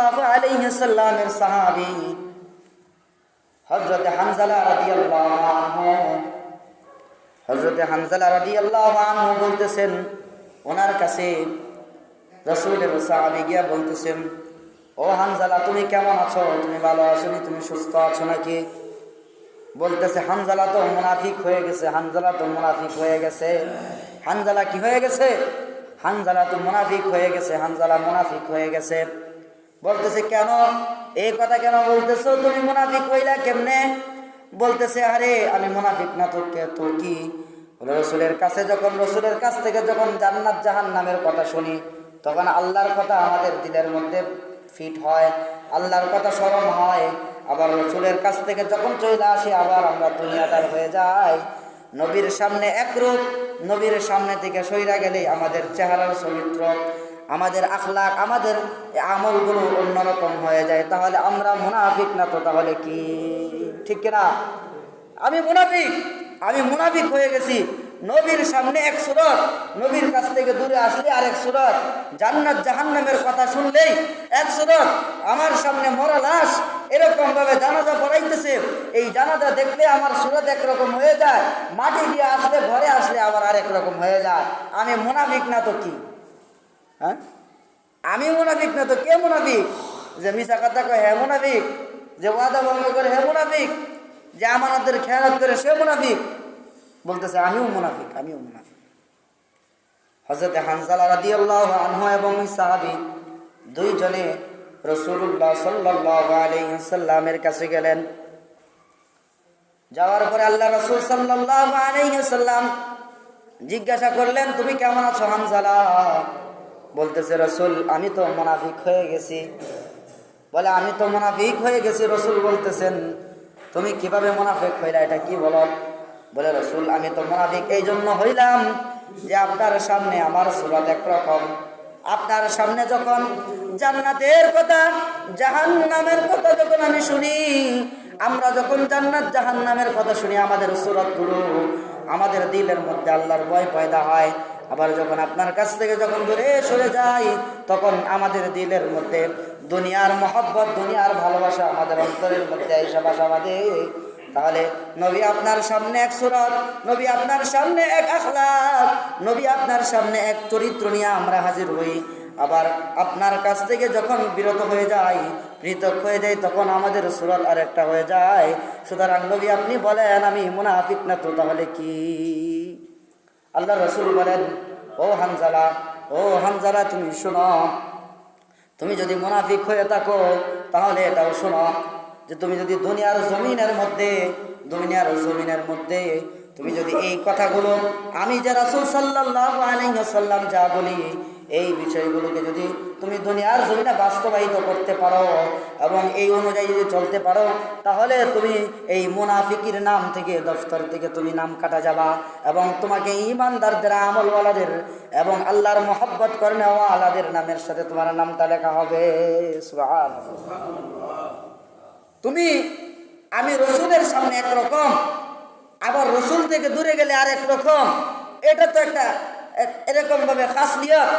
হানজালা বলতেছেন, ওনার কাছে গিয়া বলতেছেন, ও হানজালা, তুমি কেমন আছো? তুমি ভালো আছো নি? তুমি সুস্থ আছো নাকি? বলতেছে, হানজালা তো মুনাফিক হয়ে গেছে, হানজালা তো মুনাফিক হয়ে গেছে। হানজালা কি হয়ে গেছে? হানজালা তো মুনাফিক হয়ে গেছে, হানজালা মুনাফিক হয়ে গেছে। বলতেছে, কেন? এই কথা কেন বলতেছো? তুমি মুনাফিক হইলা কেমনে? বলতেছে, আরে, আমি মুনাফিক না তো কে? তো কি রসুলের কাছে যখন, রসুলের কাছ থেকে যখন জান্নাত জাহান নামের কথা শুনি, তখন আল্লাহর কথা আমাদের দিলের মধ্যে ফিট হয়, আল্লাহর কথা স্মরণ হয়। আবার রসুলের কাছ থেকে যখন চলে আসি, আবার আমরা দুনিয়াদার হয়ে যাই। নবীর সামনে একরূপ, নবীর সামনে থেকে সইরা গেলে আমাদের চেহারার চরিত্র আমাদের আখলাক, আমাদের আমলগুলো অন্যরকম হয়ে যায়। তাহলে আমরা মুনাফিক না তো তাহলে কি? ঠিক কিনা? আমি মুনাফিক আমি মুনাফিক হয়ে গেছি। নবীর সামনে এক সুরত, নবীর কাছ থেকে দূরে আসলে আরেক সুরত। জান্নাত জাহান্নামের কথা শুনলেই এক সুরত, আমার সামনে মরা লাশ এরকম ভাবে জানাজা পড়াইতেছে। এই জানাজা দেখলে আমার সুরত একরকম হয়ে যায়, মাটি দিয়ে আসলে, ঘরে আসলে আবার আরেক রকম হয়ে যায়। আমি মুনাফিক না তো কি? হ্যাঁ? আমি মুনাফিক না তো কে মুনাফিক? যে মিশা কথা কয় হ্যাঁ মুনাফিক। যে ওয়াদা ভঙ্গ করে হ্যাঁ মুনাফিক। যে আমানতের খেয়ালত করে, সে মুনাফিক। বলতেছে, আমিও মুনাফিক আমিও মুনাফিক। হজরত হানসালা রাদি আল্লাহ আনহু এবং সাহাবি দুইজনে রসুল্লাহ সাল্লাহ আলাইসাল্লামের কাছে গেলেন। যাওয়ার পরে আল্লাহ রসুল সাল্লাহ আলাইসাল্লাম জিজ্ঞাসা করলেন, তুমি কেমন আছো হানসালা বলতেছে, রসুল, আমি তো মোনাফিক হয়ে গেছি। বলে, আমি তো মোনাফিক হয়ে গেছি। রসুল বলতেছেন, তুমি কীভাবে মোনাফিক হইলা, এটা কি বলো? বলে, রসুল, আমি তো মোনাফিক এই জন্য হইলাম যে আপনার সামনে আমার সুরত একরকম। আপনার সামনে যখন জান্নাতের কথা জাহান নামের কথা যখন আমি শুনি, আমরা যখন জান্নাত জাহান নামের কথা শুনি, আমাদের সুরতগুলো আমাদের দিলের মধ্যে আল্লাহর ভয় পয়দা হয়। আবার যখন আপনার কাছ থেকে যখন দূরে সরে যাই, তখন আমাদের দিলের মধ্যে দুনিয়ার মহব্বত, দুনিয়ার ভালোবাসা আমাদের অন্তরের মধ্যে এসে বাসা তাহলে নবী আপনার সামনে এক সুরত, নবী আপনার সামনে এক আখলাক, নবী আপনার সামনে এক চরিত্র নিয়ে আমরা হাজির হই। আবার আপনার কাছ থেকে যখন বিরত হয়ে যাই, পৃথক হয়ে যাই, তখন আমাদের সুরত আর একটা হয়ে যায়। সুতরাং নবী আপনি বলেন, আমি মুনাফিক না তো তাহলে কি? আল্লাহ রসুল বলেন, ও হামজালা ও হামজালা তুমি শোনো। তুমি যদি মুনাফিক হয়ে থাকো, তাহলে এটাও শোনো যে তুমি যদি দুনিয়ার জমিনের মধ্যে, দুনিয়ার জমিনের মধ্যে তুমি যদি এই কথাগুলো, আমি যে রাসুল সাল্লাহ সাল্লাম যা বলি এই বিষয়গুলোকে যদি তুমি দুনিয়ার জমিনে বাস্তবায়িত করতে পারো এবং এই অনুযায়ী যদি চলতে পারো, তাহলে তুমি এই মুনাফিকির নাম থেকে, দফতর থেকে তুমি নাম কাটা যাবা এবং তোমাকে ইমানদারদের, আমলওয়ালাদের এবং আল্লাহর মোহব্বত করে নেওয়া আলাদের নামের সাথে তোমার নামটা লেখা হবে। তুমি, আমি রসুলের সামনে একরকম, আবার রসুল থেকে দূরে গেলে আর রকম, এটা তো একটা এরকম ভাবে খাসলিয়ত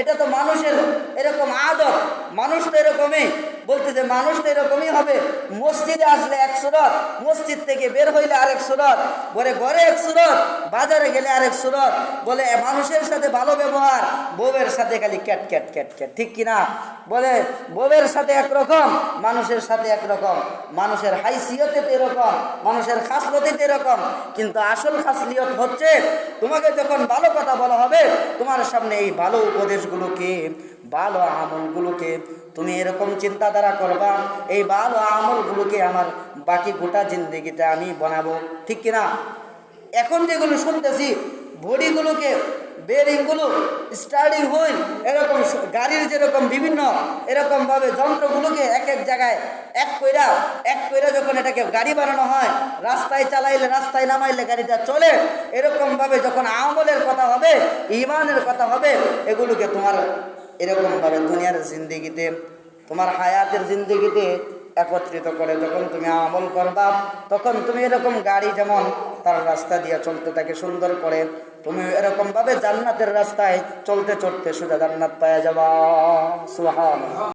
এটা তো মানুষের এরকম আদত মানুষ তো এরকমই। বলতেছে মানুষ তো এরকমই হবে। মসজিদে আসলে এক সুরত, মসজিদ থেকে বের হইলে আরেক সুরত, বলে ঘরে এক সুরত, বাজারে গেলে আরেক সুরত, বলে মানুষের সাথে ভালো ব্যবহার, বউয়ের সাথে খালি ক্যাট ক্যাট ক্যাট ক্যাট, ঠিক কিনা? বলে বউয়ের সাথে একরকম, মানুষের সাথে একরকম, মানুষের হাইসিয়তে তো এরকম, মানুষের খাসলতে তো এরকম, কিন্তু আসল খাসলিয়ত হচ্ছে তোমাকে যখন ভালো কথা বলা হবে, তোমার সামনে এই ভালো উপদেশগুলোকে, ভালো আমলগুলোকে তুমি এরকম চিন্তাধারা করবা, এই ভালো আমলগুলোকে আমার বাকি গোটা জিন্দগিতে আমি বানাবো। ঠিক কিনা? এখন যেগুলো শুনতেছি, বডিগুলোকে, বেরিংগুলো স্টার্টিং হুইল এরকম গাড়ির যেরকম বিভিন্ন, এরকমভাবে যন্ত্রগুলোকে এক এক জায়গায় এক কইরা এক কইরা যখন এটাকে গাড়ি বানানো হয়, রাস্তায় চালাইলে রাস্তায় নামাইলে গাড়িটা চলে, এরকমভাবে যখন আমলের কথা হবে, ইমানের কথা হবে, এগুলোকে তোমার এরকমভাবে দুনিয়ার জিন্দিগিতে তোমার হায়াতের জিন্দগিতে একত্রিত করে যখন তুমি আমল করবা, তখন তুমি এরকম গাড়ি যেমন তার রাস্তা দিয়ে চলতে থাকে সুন্দর করে, তুমি এরকমভাবে জান্নাতের রাস্তায় চলতে চলতে সোজা জান্নাত পায়ে যাবা। সুহান